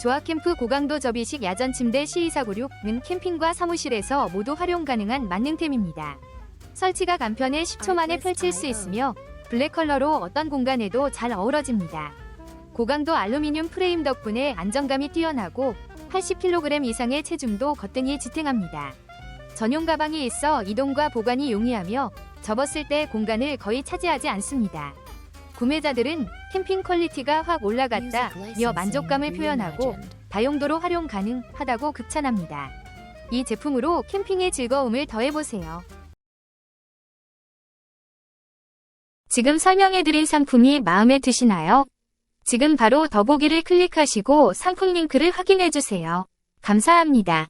조합캠프 고강도 접이식 야전 침대 C2496는 캠핑과 사무실에서 모두 활용 가능한 만능템입니다. 설치가 간편해 10초 만에 펼칠 수 있으며 블랙 컬러로 어떤 공간에도 잘 어우러집니다. 고강도 알루미늄 프레임 덕분에 안정감이 뛰어나고 80kg 이상의 체중도 거뜬히 지탱합니다. 전용 가방이 있어 이동과 보관이 용이하며 접었을 때 공간을 거의 차지하지 않습니다. 구매자들은 캠핑 퀄리티가 확 올라갔다며 만족감을 표현하고 다용도로 활용 가능하다고 극찬합니다. 이 제품으로 캠핑의 즐거움을 더해보세요. 지금 설명해드린 상품이 마음에 드시나요? 지금 바로 더보기를 클릭하시고 상품 링크를 확인해주세요. 감사합니다.